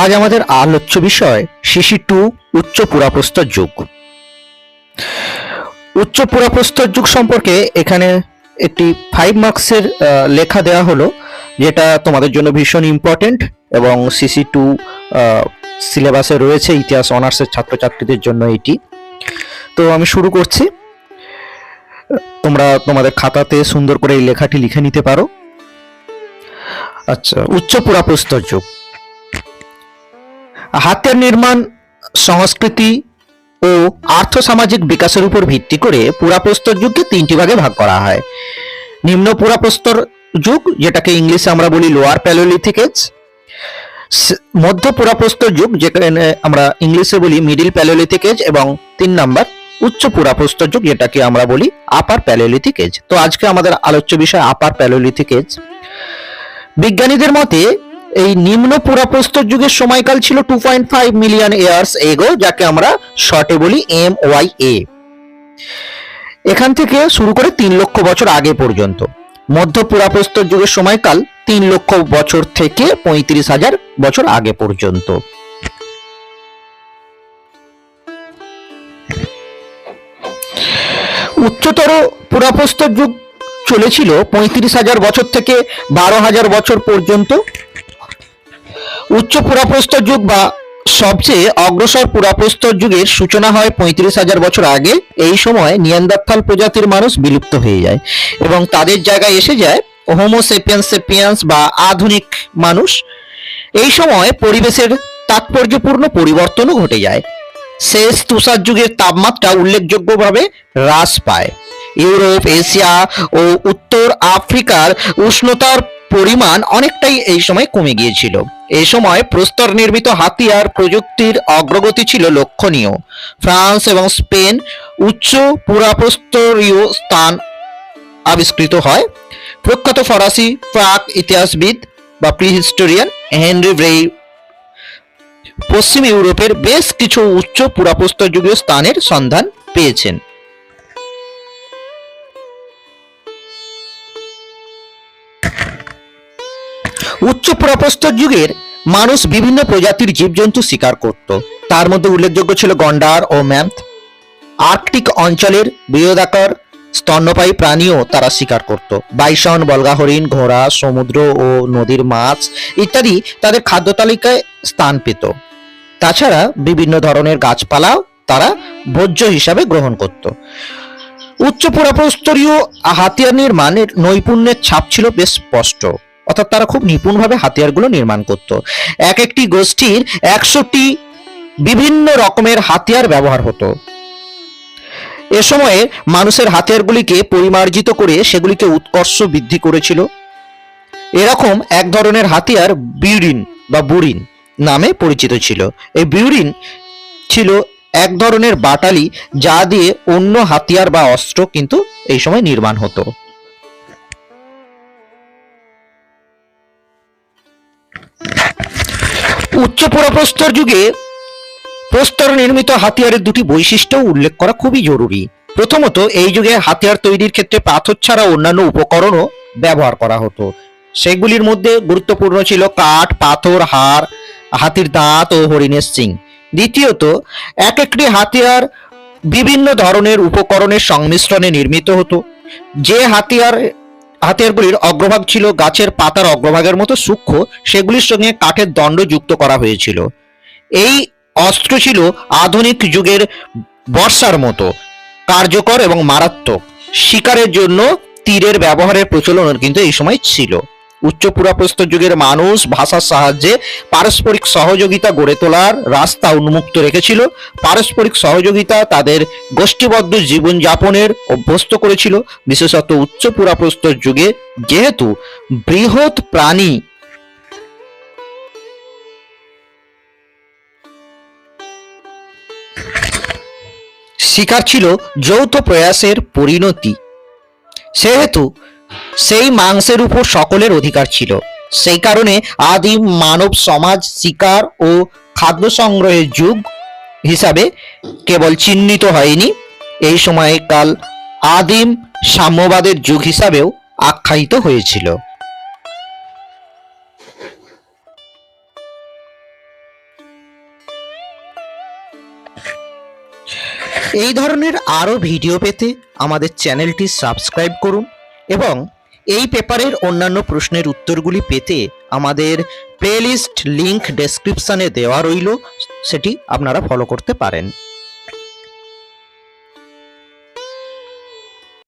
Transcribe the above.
আজ আমাদের আলোচ্য বিষয় শিশি টু উচ্চ পুরাপ্রস্তর যুগ। উচ্চ পুরাপ্রস্তর যুগ সম্পর্কে এখানে একটি ফাইভ মার্কসের লেখা দেওয়া হলো, যেটা তোমাদের জন্য ভীষণ ইম্পর্টেন্ট এবং সিসি টু সিলেবাসে রয়েছে, ইতিহাস, অনার্সের ছাত্রছাত্রীদের জন্য এটি। তো আমি শুরু করছি। তোমরা তোমাদের খাতাতে সুন্দর করে এই লেখাটি লিখে নিতে পারো। আচ্ছা উচ্চ পুরাপ্রস্তর যুগ। হাতের নির্মাণ, সংস্কৃতি ও আর্থসামাজিক বিকাশের উপর ভিত্তি করে পুরাপ্রস্তর যুগকে তিনটি ভাগে ভাগ করা হয়। নিম্ন পুরাপ্রস্তর যুগ, যেটাকে ইংলিশে আমরা বলি লোয়ার প্যালোলিথিক এজ মধ্য পুরাপ্রস্তর যুগ, যেখানে আমরা ইংলিশে বলি মিডিল প্যালোলিথিক এজ এবং তিন নাম্বার উচ্চ পুরাপ্রস্তর যুগ, যেটাকে আমরা বলি আপার প্যালোলিথিক এজ তো আজকে আমাদের আলোচ্য বিষয় আপার প্যালোলিথিক এজ বিজ্ঞানীদের মতে এই নিম্ন পুরাপ্রস্তর যুগের সময়কাল ছিল two point five million years ago যাকে আমরা শর্টে বলি এম ওয়াই এ এখান থেকে শুরু করে তিন লক্ষ বছর আগে পর্যন্ত। মধ্য পুরাপ্রস্তর যুগের সময়কাল তিন লক্ষ বছর থেকে পঁয়ত্রিশ হাজার বছর আগে পর্যন্ত। উচ্চতর পুরাপ্রস্তর যুগ চলেছিল পঁয়ত্রিশ হাজার বছর থেকে বারো হাজার বছর পর্যন্ত। উচ্চ পুরাপ্রস্তর যুগ বা সবচেয়ে অগ্রসর পুরাপ্রস্তর যুগের সূচনা হয় পঁয়ত্রিশ হাজার বছর আগে। এই সময় নিয়ান্দারথাল প্রজাতির মানুষ বিলুপ্ত হয়ে যায় এবং তাদের জায়গায় এসে যায় হোমোসেপিয়ান্স সেপিয়ান্স বা আধুনিক মানুষ। এই সময় পরিবেশের তাৎপর্যপূর্ণ পরিবর্তনও ঘটে যায়। শেষ তুষার যুগের তাপমাত্রা উল্লেখযোগ্যভাবে হ্রাস পায়। ইউরোপ, এশিয়া ও উত্তর আফ্রিকার উষ্ণতার পরিমাণ অনেকটাই এই সময় কমে গিয়েছিল। এই সময় প্রস্তর নির্মিত হাতিয়ার প্রযুক্তির অগ্রগতি ছিল লক্ষণীয়। ফ্রান্স এবং স্পেন উচ্চ পুরাপ্রস্তরীয় স্থান আবিষ্কৃত হয়। প্রখ্যাত ফরাসি প্রাক ইতিহাসবিদ বা প্রিহিস্টোরিয়ান হেনরি ব্রেই পশ্চিম ইউরোপের বেশ কিছু উচ্চ পুরাপ্রস্তর যুগীয় স্থানের সন্ধান পেয়েছেন। উচ্চ পুরাপ্রস্তর যুগের মানুষ বিভিন্ন প্রজাতির জীবজন্তু শিকার করত। তার মধ্যে উল্লেখযোগ্য ছিল গন্ডার ও ম্যাম্প আর্কটিক অঞ্চলের বৃহদাকার স্তন্যপায়ী প্রাণীও তারা শিকার করত। বাইসন বলগা হরিণ ঘোড়া, সমুদ্র ও নদীর মাছ ইত্যাদি তাদের খাদ্য তালিকায় স্থান পেত। তাছাড়া বিভিন্ন ধরনের গাছপালাও তারা ভোজ্য হিসাবে গ্রহণ করত। উচ্চ পুরাপ্রস্তরীয় হাতিয়ার নির্মাণের নৈপুণ্যের ছাপ ছিল বেশ স্পষ্ট। অর্থাৎ তারা খুব নিপুণভাবে হাতিয়ারগুলো নির্মাণ করত। এক একটি গোষ্ঠীর একশোটি বিভিন্ন রকমের হাতিয়ার ব্যবহার হতো। এ সময়ে মানুষের হাতিয়ারগুলিকে পরিমার্জিত করে সেগুলিকে উৎকর্ষ বৃদ্ধি করেছিল। এরকম এক ধরনের হাতিয়ার বিউরিন বা বুরিন নামে পরিচিত ছিল। এই বিউরিন ছিল এক ধরনের বাটালি যা দিয়ে অন্য হাতিয়ার বা অস্ত্র কিন্তু এই সময় নির্মাণ হতো। উচ্চ পুরপ্রস্তর যুগে প্রস্তর নির্মিত হাতিয়ারের দুটি বৈশিষ্ট্য উল্লেখ করা খুবই জরুরি। প্রথমত, এই যুগে হাতিয়ার তৈরির ক্ষেত্রে পাথর ছাড়া অন্যান্য উপকরণও ব্যবহার করা হতো। সেগুলির মধ্যে গুরুত্বপূর্ণ ছিল কাঠ, পাথর, হাড়, হাতির দাঁত ও হরিণের সিং দ্বিতীয়ত, এক একটি হাতিয়ার বিভিন্ন ধরনের উপকরণের সংমিশ্রণে নির্মিত হতো। যে হাতিয়ার হাতিয়ারগুলির অগ্রভাগ ছিল গাছের পাতার অগ্রভাগের মতো সূক্ষ্ম, সেগুলির সঙ্গে কাঠের দণ্ড যুক্ত করা হয়েছিল। এই অস্ত্র ছিল আধুনিক যুগের বর্ষার মতো, কার্যকর এবং মারাত্মক। শিকারের জন্য তীরের ব্যবহারের প্রচলন কিন্তু এই সময় ছিল। উচ্চ পুরাপ্রস্তর যুগের মানুষ ভাষার সাহায্যে পারস্পরিক সহযোগিতা গড়ে তোলার রাস্তা উন্মুক্ত রেখেছিল। পারস্পরিক সহযোগিতা তাদের গোষ্ঠীবদ্ধ জীবনযাপনের অভ্যস্ত করেছিল। বিশেষত উচ্চ পুরাপ্রস্তর যুগে যেহেতু বৃহৎ প্রাণী শিকার ছিল যৌথ প্রয়াসের পরিণতি। সেহেতু সেই মাংসের উপর সকলের অধিকার ছিল। সেই কারণে আদিম মানব সমাজ শিকার ও খাদ্য সংগ্রহের যুগ হিসাবে কেবল চিহ্নিত হয়নি। এই সময়ে কাল আদিম সাম্যবাদের যুগ হিসাবেও আখ্যায়িত হয়েছিল। এই ধরনের আরও ভিডিও পেতে আমাদের চ্যানেলটি সাবস্ক্রাইব করুন। এবং এই পেপারের অন্যান্য প্রশ্নের উত্তরগুলি পেতে আমাদের প্লেলিস্ট লিংক ডেসক্রিপশানে দেওয়া রইল, সেটি আপনারা ফলো করতে পারেন।